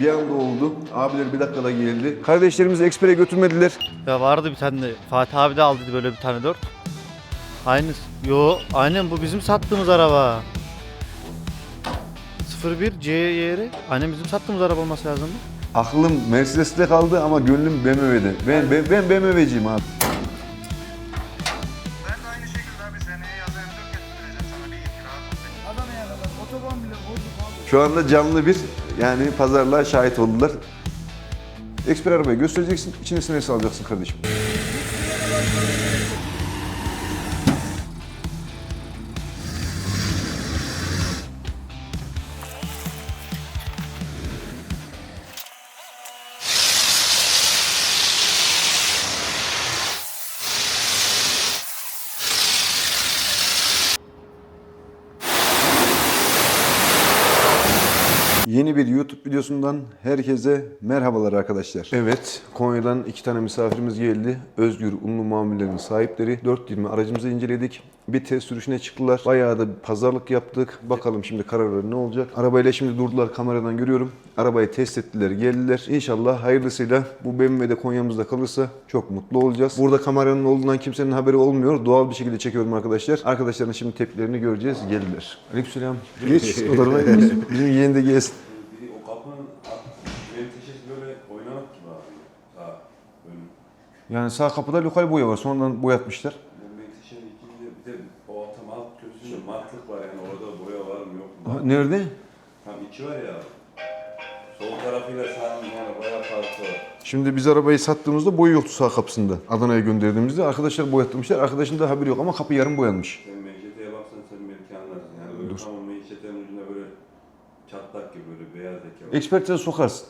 Bir anda oldu. Abiler bir dakikada geldi. Kardeşlerimizi ekspere götürmediler. Ya vardı bir tane de Fatih abi de aldıydı böyle bir tane dört. Aynı. Yo aynen bu bizim sattığımız araba. 01 CYR. Aynen bizim sattığımız araba olması lazım. Aklım Mercedes'te kaldı ama gönlüm BMW'de. Ben, ben, ben BMW'ciyim abi. Ben de aynı şekilde abi seneye yaz M4 getireceğim sana bir rahat ol. Adana'ya kadar otoban bile bozuk abi. Şu anda canlı bir yani pazarlığa şahit oldular. Eksper arabayı göstereceksin, içine sinirsi alacaksın kardeşim. Videosundan herkese merhabalar arkadaşlar. Evet, Konya'dan iki tane misafirimiz geldi. Özgür Unlu Mamullerin sahipleri. 420 aracımızı inceledik. Bir test sürüşüne çıktılar. Bayağı da bir pazarlık yaptık. Bakalım şimdi kararları ne olacak. Arabayla şimdi durdular kameradan görüyorum. Arabayı test ettiler, geldiler. İnşallah hayırlısıyla bu BMW'de Konya'mızda kalırsa çok mutlu olacağız. Burada kameranın olduğundan kimsenin haberi olmuyor. Doğal bir şekilde çekiyorum arkadaşlar. Arkadaşların şimdi tepkilerini göreceğiz. Geldiler. Aleykümselam. Geç. Odalarına Bizim yeğen de gelsin. Bir o kapının menteşesi böyle oynamak gibi abi. Sağ önü. Yani sağ kapıda lokal boya var. Sonradan boyatmışlar. İkinci bir de o tam alt köşesinde matlık var yani orada boya var mı yok mu? Ha, nerede? Tam içi var ya. Sol tarafıyla sağın yani bayağı farkı var. Şimdi biz arabayı sattığımızda boya yoktu sağ kapısında. Adana'ya gönderdiğimizde arkadaşlar boyatmışlar. Arkadaşın da haberi yok ama kapı yarım boyanmış. Sen menşeteye baksan sen belki anlarsın. Yani öyle Dur. tam o menşetenin ucunda böyle çatlak gibi böyle beyaz leke var. Ekspertize sokarsın.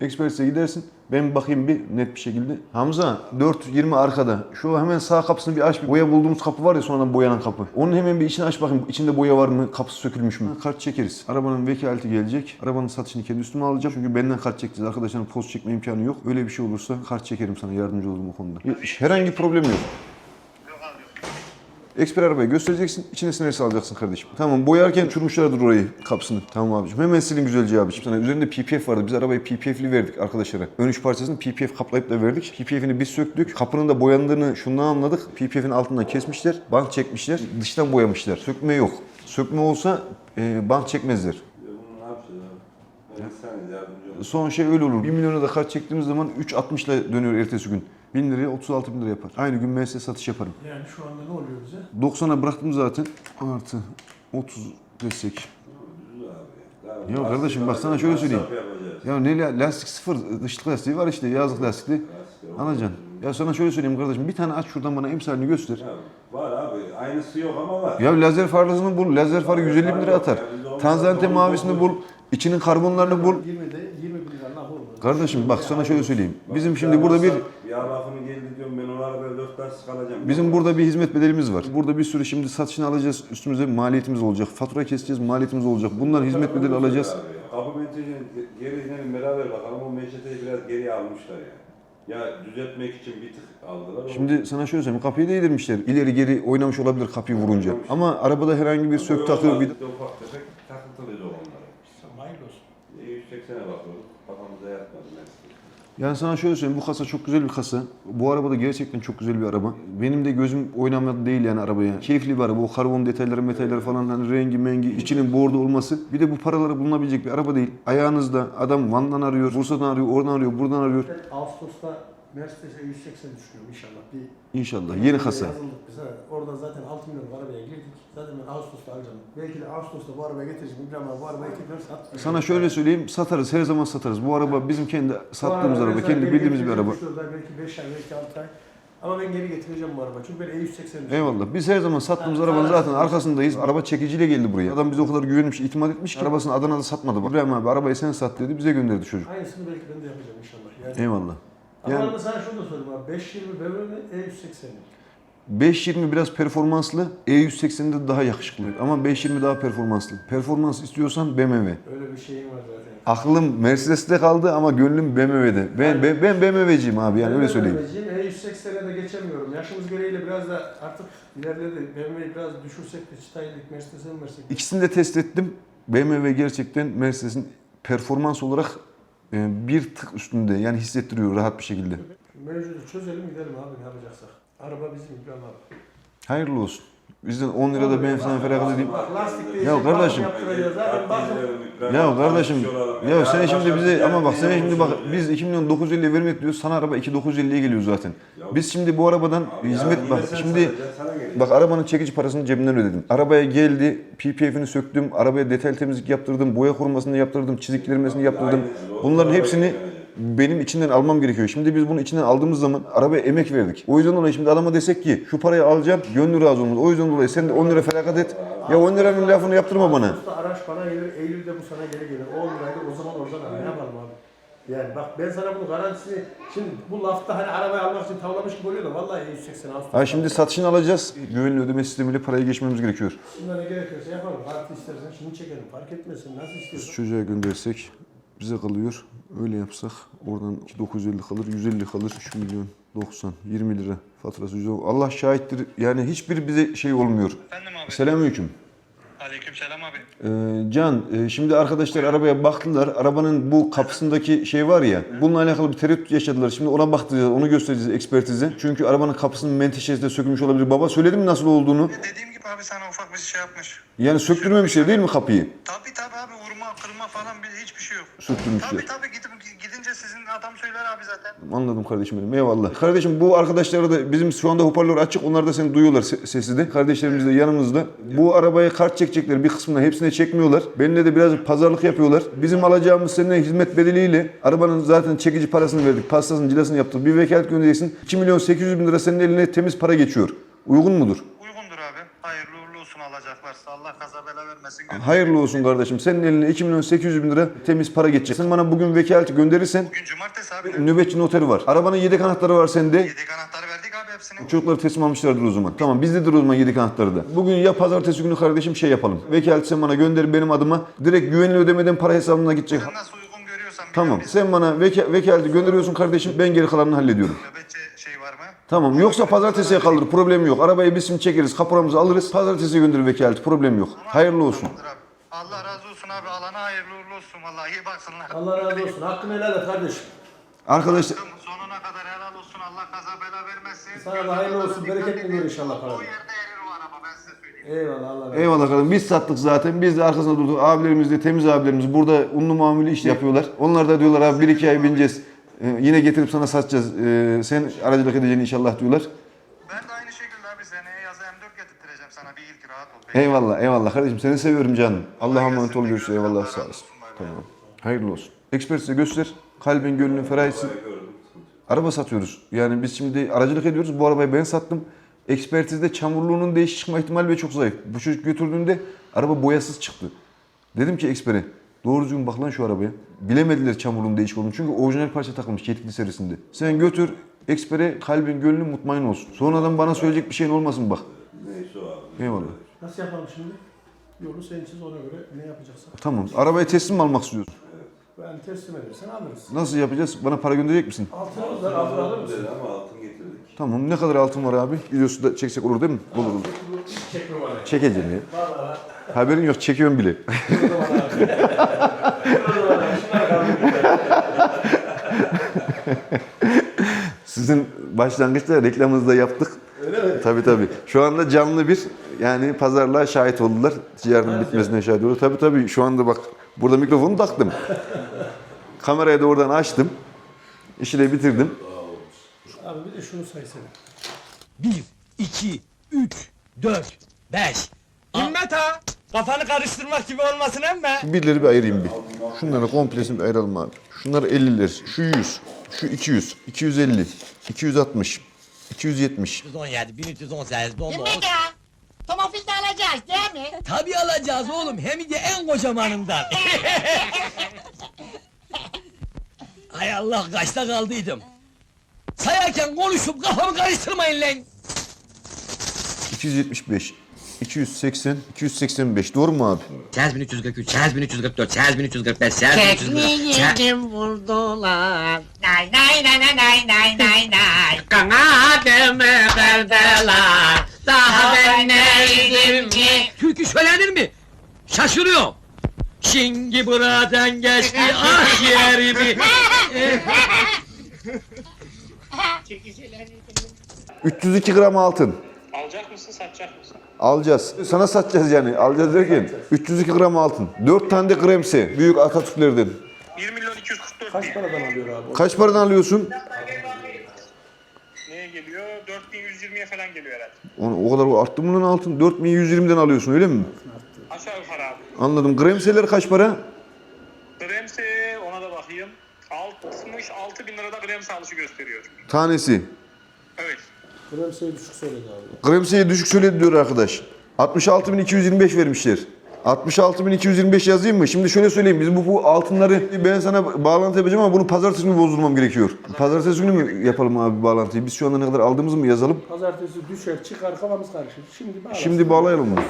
Ekspertize gidersin. Ben bakayım bir net bir şekilde. Hamza 4.20 arkada. Şu hemen sağ kapısını bir aç. Bir boya bulduğumuz kapı var ya sonradan boyanan kapı. Onun hemen bir içini aç bakayım. İçinde boya var mı? Kapısı sökülmüş mü? Kart çekeriz. Arabanın vekaleti gelecek. Arabanın satışını kendi üstüme alacağım. Çünkü benden kart çekeceğiz. Arkadaşların poz çekme imkanı yok. Öyle bir şey olursa kart çekerim sana. Yardımcı olurum o konuda. Herhangi problem yok. Eksper arabayı göstereceksin, içine sinersi alacaksın kardeşim. Tamam, boyarken uçurmuşlardır orayı, kapısını. Tamam abicim. Hemen silin güzelce abicim. Sana üzerinde PPF vardı. Biz arabayı PPF'li verdik arkadaşlara. Ön üç parçasını PPF kaplayıp da verdik. PPF'ini biz söktük. Kapının da boyandığını şundan anladık. PPF'in altından kesmişler, bant çekmişler, dıştan boyamışlar. Sökme yok. Sökme olsa e, bant çekmezler. Son şey öyle olur. 1 milyona da kart çektiğimiz zaman 3.60 ile dönüyor ertesi gün. 1000 liraya 36 bin lira yapar. Aynı gün ben size satış yaparım. Yani şu anda ne oluyor bize? 90'a bıraktım zaten. Artı 30 desek. Ya kardeşim bak sana şöyle söyleyeyim. Ya ne la- lastik sıfır, dışlık lastiği var işte yazlık lastikli. Alacaksın. Ya sana şöyle söyleyeyim kardeşim bir tane aç şuradan bana emsalini göster. Ya var abi. Aynısı yok ama var. Ya lazer farlasını bul. Lazer farı 150 bin lira atar. Tanzante mavisini bul. içinin karbonlarını bul. 20'de 20 bin lira ne olur? Kardeşim bak sana şöyle söyleyeyim. Bizim şimdi burada bir Ya lafını geldi diyorum ben o arabaya dört lastik alacağım. bizim burada bir hizmet bedelimiz var. Burada bir sürü şimdi satışını alacağız. Üstümüze maliyetimiz olacak. Fatura keseceğiz, maliyetimiz olacak. Bunlar hizmet bedeli alacağız. Kapı menteşenin geri inelim beraber bakalım o menşeteyi biraz geriye almışlar yani. Ya düzeltmek için bir tık aldılar. Şimdi sana şöyle söyleyeyim. Kapıyı değdirmişler. İleri geri oynamış olabilir kapıyı vurunca. Oynamış. Ama arabada herhangi bir sök takı bir ufak tefek takıntılıydı o onlara. Hayırlı olsun. E, 180'e bakıyorduk. Kafamıza yatmadı ben. Yani sana şöyle söyleyeyim bu kasa çok güzel bir kasa. Bu araba da gerçekten çok güzel bir araba. Benim de gözüm oynamadı değil yani arabaya. Keyifli bir araba. O karbon detayları, metalleri falan hani rengi mengi, içinin bordo olması. Bir de bu paraları bulunabilecek bir araba değil. Ayağınızda adam Van'dan arıyor, Bursa'dan arıyor, oradan arıyor, buradan arıyor. Ağustos'ta Mercedes'e 180 düşünüyorum inşallah. Bir İnşallah yeni kasa. Yazıldık biz. ha. Orada zaten 6 milyon arabaya girdik. Zaten ben Ağustos'ta alacağım. Belki de Ağustos'ta bu arabaya getireceğim. İbrahim abi bu arabayı tekrar sat. Sana şöyle söyleyeyim satarız her zaman satarız. Bu araba bizim kendi sattığımız araba kendi bildiğimiz bir araba. belki 5 ay, belki 6 ay. Ama ben geri getireceğim bu araba. Çünkü ben E180 düşünüyorum. Eyvallah. Biz her zaman sattığımız arabanın zaten arkasındayız. Araba çekiciyle geldi buraya. Adam bize o kadar güvenmiş, itimat etmiş ki arabasını Adana'da satmadı. Bak. İbrahim abi arabayı sen sat dedi. Bize gönderdi çocuk. Aynısını belki ben de yapacağım inşallah. Yani, Eyvallah. Ama Yani- ben sana şunu da sorayım abi. 520 BMW mi? E180 mi? 520 biraz performanslı, E180'de daha yakışıklı. Ama 520 daha performanslı. Performans istiyorsan BMW. Öyle bir şeyim var zaten. Aklım Mercedes'te kaldı ama gönlüm BMW'de. Ben ben, ben BMW'ciyim abi yani öyle söyleyeyim. E180'e de geçemiyorum. Yaşımız gereğiyle biraz da artık ilerledi. BMW'yi biraz düşürsek de çıtaylık Mercedes'e mi versek? İkisini de test ettim. BMW gerçekten Mercedes'in performans olarak bir tık üstünde yani hissettiriyor rahat bir şekilde. Mevcudu çözelim gidelim abi ne yapacaksak. Araba bizim İbrahim abi. Hayırlı olsun. Bizden 10 lira da ben sana feragat edeyim. Lastik değişik, kardeşim. yaptıracağız. Zaten bakım. Ya kardeşim ya sen şimdi bize ama bak sen şimdi bak biz 2 milyon 950 vermek diyoruz sana araba 2 950'ye geliyor zaten. Biz şimdi bu arabadan hizmet bak şimdi bak arabanın çekici parasını cebimden ödedim. Arabaya geldi PPF'ini söktüm, arabaya detay temizlik yaptırdım, boya korumasını yaptırdım, çiziklerimesini yaptırdım. Bunların hepsini benim içinden almam gerekiyor. Şimdi biz bunu içinden aldığımız zaman arabaya emek verdik. O yüzden dolayı şimdi adama desek ki şu parayı alacağım, gönlü razı olmaz. O yüzden dolayı sen de 10 lira feragat et. Ya 10 liranın lafını yaptırma bana. Usta araç bana gelir, Eylül'de bu sana geri gelir. 10 liraydı o zaman oradan al. Ne yapalım abi? Yani bak ben sana bunun garantisini şimdi bu lafta hani arabayı almak için tavlamış gibi oluyor da vallahi 180 Ağustos. Ha şimdi satışını alacağız. Güvenli ödeme sistemiyle paraya geçmemiz gerekiyor. Şimdi ne gerekiyorsa yapalım. Kartı istersen şimdi çekelim. Fark etmesin. Nasıl Biz istiyorsan. çocuğa göndersek bize kalıyor. Öyle yapsak oradan 950 kalır, 150 kalır, 3 milyon 90, 20 lira faturası. Allah şahittir. Yani hiçbir bize şey olmuyor. Efendim abi. Selamünaleyküm. Aleyküm selam abi. Ee, Can, e, şimdi arkadaşlar arabaya baktılar. Arabanın bu kapısındaki şey var ya, bununla alakalı bir tereddüt yaşadılar. Şimdi ona bakacağız, onu göstereceğiz ekspertize. Çünkü arabanın kapısının menteşesi de sökülmüş olabilir. Baba söyledim mi nasıl olduğunu? Dediğim gibi abi sana ufak bir şey yapmış. Yani söktürmemişler değil mi kapıyı? Tabi tabi abi vurma kırma falan bir hiçbir şey yok. Söktürmüşler. Tabi tabi gidip gidince sizin adam söyler abi zaten. Anladım kardeşim benim. Eyvallah. Kardeşim bu arkadaşlara da bizim şu anda hoparlör açık. Onlar da seni duyuyorlar se- sesi de. Kardeşlerimiz de yanımızda. Bu arabaya kart çekecekler. Bir kısmına hepsine çekmiyorlar. Benimle de biraz pazarlık yapıyorlar. Bizim alacağımız seninle hizmet bedeliyle arabanın zaten çekici parasını verdik. Pastasını, cilasını yaptık. Bir vekalet göndereceksin. 2 milyon 800 bin lira senin eline temiz para geçiyor. Uygun mudur? Uygundur abi. Hayırlı uğurlu olsun alacaklarsa. Allah vermesin. Hayırlı olsun kardeşim. Senin eline 2 milyon 800 bin lira temiz para geçecek. Sen bana bugün vekaleti gönderirsen Bugün cumartesi abi. nöbetçi noteri var. Arabanın yedek anahtarı var sende. Yedek anahtarı verdik abi hepsini. Çocukları teslim almışlardır o zaman. Tamam bizdedir o zaman yedik anahtarı da. Bugün ya pazartesi günü kardeşim şey yapalım. Vekalet sen bana gönder benim adıma. Direkt güvenli ödemeden para hesabına gidecek. Sen nasıl uygun görüyorsan. Tamam sen bana veka- vekaleti gönderiyorsun kardeşim ben geri kalanını hallediyorum. Nöbetçi? Tamam yoksa pazartesiye kalır problem yok. Arabayı biz şimdi çekeriz kaporamızı alırız. Pazartesiye gönderir vekaleti problem yok. Hayırlı olsun. Tamamdır abi. Allah razı olsun abi. Alana hayırlı uğurlu olsun. Vallahi iyi baksınlar. Allah razı olsun. Hakkını helal et kardeşim. Arkadaşlar Sonuna kadar helal olsun. Allah kaza bela vermesin. Sana da hayırlı olsun, bereketli gör inşallah paranı. O yerde erir o araba ben size söyleyeyim. Eyvallah Allah razı olsun. Eyvallah kardeşim biz sattık zaten. Biz de arkasında durduk. Abilerimiz de temiz abilerimiz burada unlu mamülü iş yapıyorlar. Onlar da diyorlar abi bir iki ay bineceğiz. Ee, yine getirip sana satacağız. Ee, sen aracılık edeceksin inşallah diyorlar. Ben de aynı şekilde abi seneye yazı M4 getirtireceğim sana bir ilk rahat ol. Eyvallah eyvallah kardeşim seni seviyorum canım. Allah'a emanet ol görüşürüz eyvallah Allah sağ olasın. Tamam. Hayırlı olsun. Ekspert size göster. Kalbin gönlün ferah etsin. Araba satıyoruz. Yani biz şimdi aracılık ediyoruz. Bu arabayı ben sattım. Ekspertizde çamurluğunun değişik çıkma ihtimali ve çok zayıf. Bu çocuk götürdüğünde araba boyasız çıktı. Dedim ki ekspere doğru düzgün bak lan şu arabaya. Bilemediler çamurluğun değişik olduğunu. Çünkü orijinal parça takılmış yetkili serisinde. Sen götür ekspere kalbin gönlün mutmain olsun. Sonradan bana söyleyecek bir şeyin olmasın bak. Neyse o abi. Eyvallah. Nasıl yapalım şimdi? Yolu sen çiz ona göre ne yapacaksak. Tamam. Arabayı teslim mi almak istiyorsun? Ben teslim edersen alırız. Nasıl yapacağız? Bana para gönderecek misin? Altın alır mısın? Ama altın getirdik. Tamam. Ne kadar altın var abi? Videosu da çeksek olur değil mi? Olur olur. Çek. Çekeceğim ya. Haberin yok. Çekiyorum bile. Sizin başlangıçta reklamınızı da yaptık. Öyle mi? Tabii tabii. Şu anda canlı bir yani pazarlığa şahit oldular. Ticaretin bitmesine şahit oldular. Tabii tabii şu anda bak burada mikrofonu taktım. Kamerayı da oradan açtım. İşi de bitirdim. Abi bir de şunu saysana. 1, 2, 3, 4, 5. Himmet ha! Kafanı karıştırmak gibi olmasın emme. Birileri bir ayırayım bir. Şunları komplesini bir ayıralım abi. Şunlar 50'ler. Şu 100. Şu 200. 250. 260. 270. 317, 1318, 19. Himmet ya. Tomofil de alacağız değil mi? Tabii alacağız oğlum, hem de en kocamanından. Hay Allah, kaçta kaldıydım. Sayarken konuşup kafamı karıştırmayın lan. 275. 280. 285. Doğru mu abi? 8343, 8344, 8345, 8345. Tekniğimi vurdular. Nay nay nay nay nay nay nay nay. Kanadımı kırdılar. Daha ben neydim ki? Türkü söylenir mi? Şaşırıyorum. Şimdi buradan geçti ah yerimi. 302 gram altın. Alacak mısın, satacak mısın? Alacağız. Sana satacağız yani. Alacağız derken 302 gram altın. 4 tane de kremsi. Büyük Atatürklerden. 1 milyon 244 Kaç paradan alıyor abi? Kaç paradan alıyorsun? Neye geliyor? 4120'ye falan geliyor herhalde. O, o kadar arttı mı lan altın? 4120'den alıyorsun öyle mi? Aşağı yukarı abi. Anladım. Kremseler kaç para? Gremse ona da bakayım. 66 bin lirada Gremse alışı gösteriyor. Tanesi. Evet. Kremseyi düşük söyledi abi. Kremseyi düşük söyledi diyor arkadaş. 66.225 vermişler. 66.225 yazayım mı? Şimdi şöyle söyleyeyim. Biz bu, bu altınları ben sana bağlantı yapacağım ama bunu pazartesi günü bozdurmam gerekiyor. Pazartesi günü mü yapalım abi bağlantıyı? Biz şu anda ne kadar aldığımızı mı yazalım? Pazartesi düşer çıkar kafamız karışır. Şimdi bağlasın. Şimdi bağlayalım mı?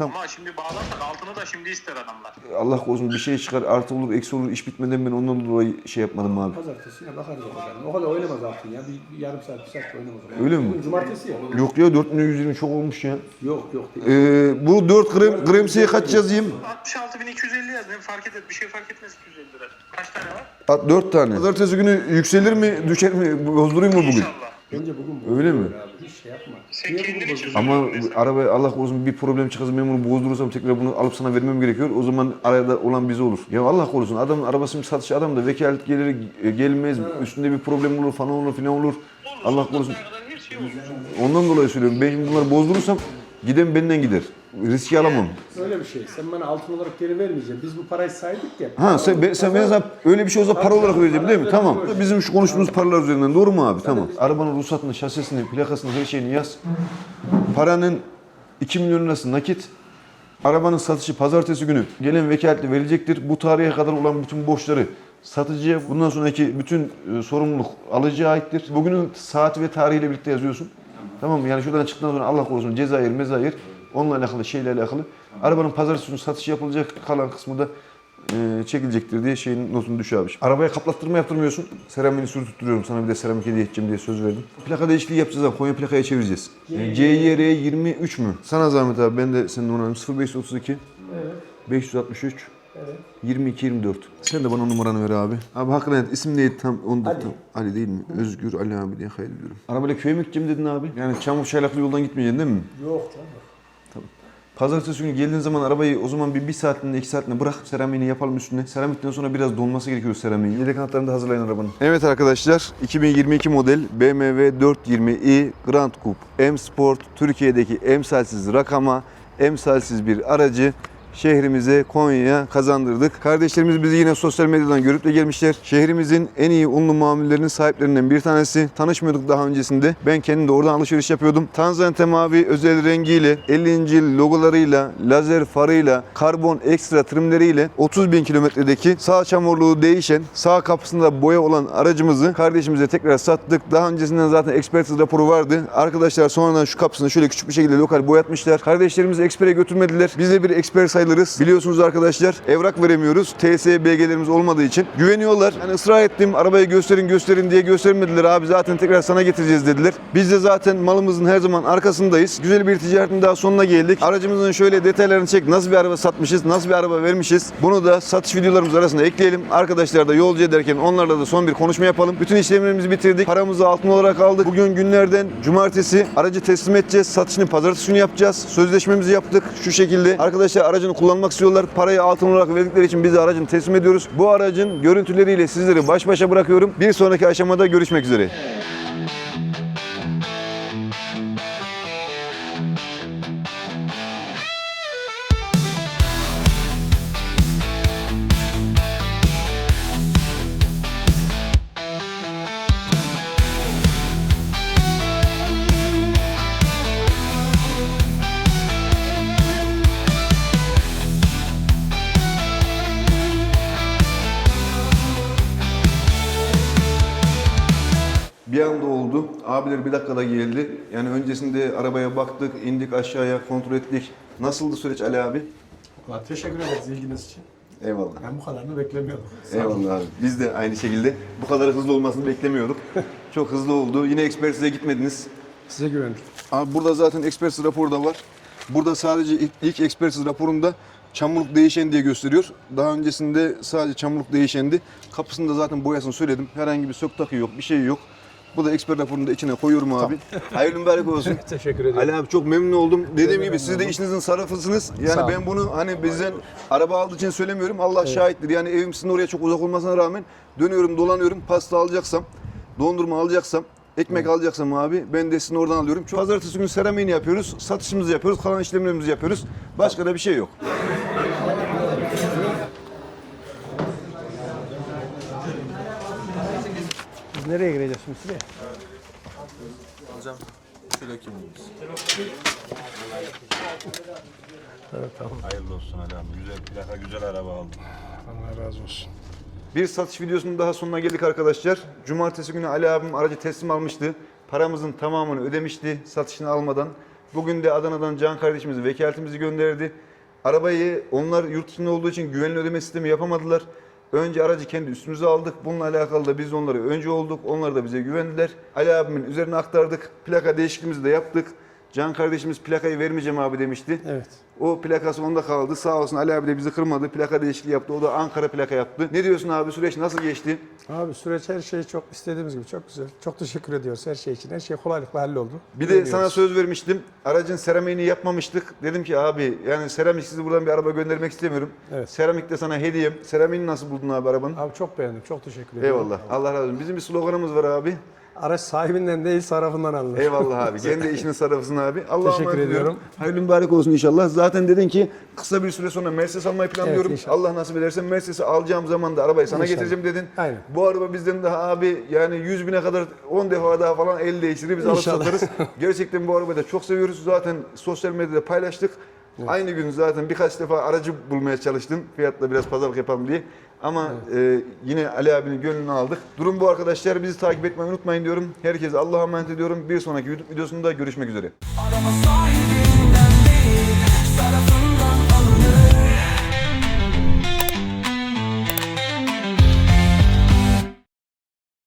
Ama şimdi bağlarsak altını da şimdi ister adamlar. Allah korusun bir şey çıkar artı olur eksi olur iş bitmeden ben ondan dolayı şey yapmadım abi. Pazartesi yine bakarız o kadar. O kadar oynamaz altın ya. Bir, bir yarım saat, bir saat oynamaz. kadar. Öyle mi? Bugün cumartesi ya. Yok ya 4120 çok olmuş ya. Yok yok değil. Ee, bu 4 krem, kremsiye kaç yazayım? 66 bin 250 yaz. Ne fark et, bir şey fark etmez 250 lira. Kaç tane var? 4 tane. Pazartesi günü yükselir mi düşer mi bozdurayım mı bugün? İnşallah. Bence bugün Öyle mi? Abi, hiç şey yapma. Sen kendin için Ama arabaya Allah korusun bir problem çıkarsa ben bunu bozdurursam tekrar bunu alıp sana vermem gerekiyor. O zaman arada olan bize olur. Ya Allah korusun adam arabasını satışı adam da vekalet gelir e, gelmez üstünde bir problem olur falan olur filan olur. Allah korusun. Şey olur. Ondan dolayı söylüyorum. Ben bunları bozdurursam giden benden gider. Riski alamam. Öyle bir şey. Sen bana altın olarak geri vermeyeceksin. Biz bu parayı saydık ya. Ha sen, ben, sen ben sana öyle bir şey olsa para olarak vereceğim değil mi? Tamam. Bizim şu konuştuğumuz paralar üzerinden doğru mu abi? Tamam. Arabanın ruhsatını, şasisini, plakasını, her şeyini yaz. Paranın 2 milyon lirası nakit. Arabanın satışı pazartesi günü gelen vekaletle verilecektir. Bu tarihe kadar olan bütün borçları satıcıya bundan sonraki bütün e, sorumluluk alıcıya aittir. Bugünün saati ve tarihiyle birlikte yazıyorsun. Tamam mı? Yani şuradan çıktıktan sonra Allah korusun Cezayir, Mezayir onunla alakalı şeyle alakalı. Arabanın pazartesi günü satışı yapılacak kalan kısmı da e, çekilecektir diye şeyin notunu düş abi. Arabaya kaplattırma yaptırmıyorsun. Seramini sürtüttürüyorum. Sana bir de seramik hediye edeceğim diye söz verdim. Plaka değişikliği yapacağız abi. Konya plakaya çevireceğiz. E, CYR 23 mü? Sana zahmet abi. Ben de senin numaranı 0532 Evet. 563 Evet. 22 24. Sen de bana numaranı ver abi. Abi hakikaten isim neydi tam onu da Ali. tam. Ali değil mi? Özgür Ali abi diye hayal ediyorum. Arabayla köye mi gideceğim dedin abi? Yani çamur çaylaklı yoldan gitmeyeceksin değil mi? Yok canım. Pazartesi günü geldiğin zaman arabayı o zaman bir, bir saatinde iki saatinde bırak seramiğini yapalım üstüne. Seramikten sonra biraz donması gerekiyor seramiğin. Yedek anahtarını da hazırlayın arabanın. Evet arkadaşlar 2022 model BMW 420i Grand Coupe M Sport Türkiye'deki emsalsiz rakama emsalsiz bir aracı şehrimize Konya'ya kazandırdık. Kardeşlerimiz bizi yine sosyal medyadan görüp de gelmişler. Şehrimizin en iyi unlu mamullerinin sahiplerinden bir tanesi. Tanışmıyorduk daha öncesinde. Ben kendim de oradan alışveriş yapıyordum. Tanzante mavi özel rengiyle, 50 incil logolarıyla, lazer farıyla, karbon ekstra trimleriyle 30 bin kilometredeki sağ çamurluğu değişen, sağ kapısında boya olan aracımızı kardeşimize tekrar sattık. Daha öncesinden zaten ekspertiz raporu vardı. Arkadaşlar sonradan şu kapısını şöyle küçük bir şekilde lokal boyatmışlar. Kardeşlerimizi ekspere götürmediler. Biz bir eksper sayılırız. Biliyorsunuz arkadaşlar evrak veremiyoruz. TS belgelerimiz olmadığı için. Güveniyorlar. Yani ısrar ettim arabayı gösterin gösterin diye göstermediler. Abi zaten tekrar sana getireceğiz dediler. Biz de zaten malımızın her zaman arkasındayız. Güzel bir ticaretin daha sonuna geldik. Aracımızın şöyle detaylarını çek. Nasıl bir araba satmışız, nasıl bir araba vermişiz. Bunu da satış videolarımız arasında ekleyelim. Arkadaşlar da yolcu ederken onlarla da son bir konuşma yapalım. Bütün işlemlerimizi bitirdik. Paramızı altın olarak aldık. Bugün günlerden cumartesi aracı teslim edeceğiz. Satışını pazartesi günü yapacağız. Sözleşmemizi yaptık şu şekilde. Arkadaşlar aracını kullanmak istiyorlar. Parayı altın olarak verdikleri için biz de aracını teslim ediyoruz. Bu aracın görüntüleriyle sizleri baş başa bırakıyorum. Bir sonraki aşamada görüşmek üzere. Abiler bir dakikada geldi. Yani öncesinde arabaya baktık, indik aşağıya, kontrol ettik. Nasıldı süreç Ali abi? Ulan teşekkür ederiz ilginiz için. Eyvallah. Ben bu kadarını beklemiyordum. Sağ olun. Eyvallah abi. Biz de aynı şekilde bu kadar hızlı olmasını beklemiyorduk. Çok hızlı oldu. Yine ekspertize gitmediniz. Size güvendim. Abi burada zaten ekspertiz raporu da var. Burada sadece ilk, ilk ekspertiz raporunda çamurluk değişen diye gösteriyor. Daha öncesinde sadece çamurluk değişendi. Kapısında zaten boyasını söyledim. Herhangi bir sök takı yok, bir şey yok. Bu da expert raporunu da içine koyuyorum abi. Hayırlı mübarek olsun. Teşekkür ederim. Ali abi çok memnun oldum. Dediğim gibi siz de işinizin sarrafısınız. Yani ben bunu hani bizden araba aldığı için söylemiyorum. Allah şahittir. Yani evim sizin oraya çok uzak olmasına rağmen dönüyorum, dolanıyorum. Pasta alacaksam, dondurma alacaksam, ekmek alacaksam abi ben de sizin oradan alıyorum. Çok pazartesi günü seramiğini yapıyoruz. Satışımızı yapıyoruz. Kalan işlemlerimizi yapıyoruz. Başka da bir şey yok. Nereye gireceğiz şimdi şuraya? Hayırlı olsun abi. Güzel plaka, güzel araba aldım. Allah razı olsun. Bir satış videosunun daha sonuna geldik arkadaşlar. Cumartesi günü Ali abim aracı teslim almıştı. Paramızın tamamını ödemişti satışını almadan. Bugün de Adana'dan Can kardeşimiz vekaletimizi gönderdi. Arabayı onlar yurt dışında olduğu için güvenli ödeme sistemi yapamadılar. Önce aracı kendi üstümüze aldık. Bununla alakalı da biz onlara önce olduk. Onlar da bize güvendiler. Ali abimin üzerine aktardık. Plaka değişikliğimizi de yaptık. Can kardeşimiz plakayı vermeyeceğim abi demişti. Evet. O plakası onda kaldı. Sağ olsun Ali abi de bizi kırmadı. Plaka değişikliği yaptı. O da Ankara plaka yaptı. Ne diyorsun abi? Süreç nasıl geçti? Abi süreç her şey çok istediğimiz gibi çok güzel. Çok teşekkür ediyoruz her şey için. Her şey kolaylıkla halloldu. Bir de Güveniyoruz. sana söz vermiştim. Aracın seramiğini yapmamıştık. Dedim ki abi yani seramik sizi buradan bir araba göndermek istemiyorum. Evet. Seramik de sana hediyem. Seramiğini nasıl buldun abi arabanın? Abi çok beğendim. Çok teşekkür ediyorum. Eyvallah. Allah razı olsun. Bizim bir sloganımız var abi. Araç sahibinden değil tarafından alınır. Eyvallah abi. Kendi işinin sarrafısın abi. Allah'a Teşekkür emanet ediyorum. ediyorum. Hayırlı mübarek olsun inşallah. Zaten dedin ki kısa bir süre sonra Mercedes almayı planlıyorum. Evet, inşallah. Allah nasip ederse Mercedes'i alacağım zaman da arabayı sana İnşallah. getireceğim dedin. Aynen. Bu araba bizden daha abi yani 100 bine kadar 10 defa daha falan el değiştirir. Biz alıp İnşallah. satarız. Gerçekten bu arabayı da çok seviyoruz. Zaten sosyal medyada paylaştık. Aynı gün zaten birkaç defa aracı bulmaya çalıştım. Fiyatla biraz pazarlık yapalım diye. Ama e, yine Ali abinin gönlünü aldık. Durum bu arkadaşlar. Bizi takip etmeyi unutmayın diyorum. Herkese Allah'a emanet ediyorum. Bir sonraki YouTube videosunda görüşmek üzere. Araba sahibi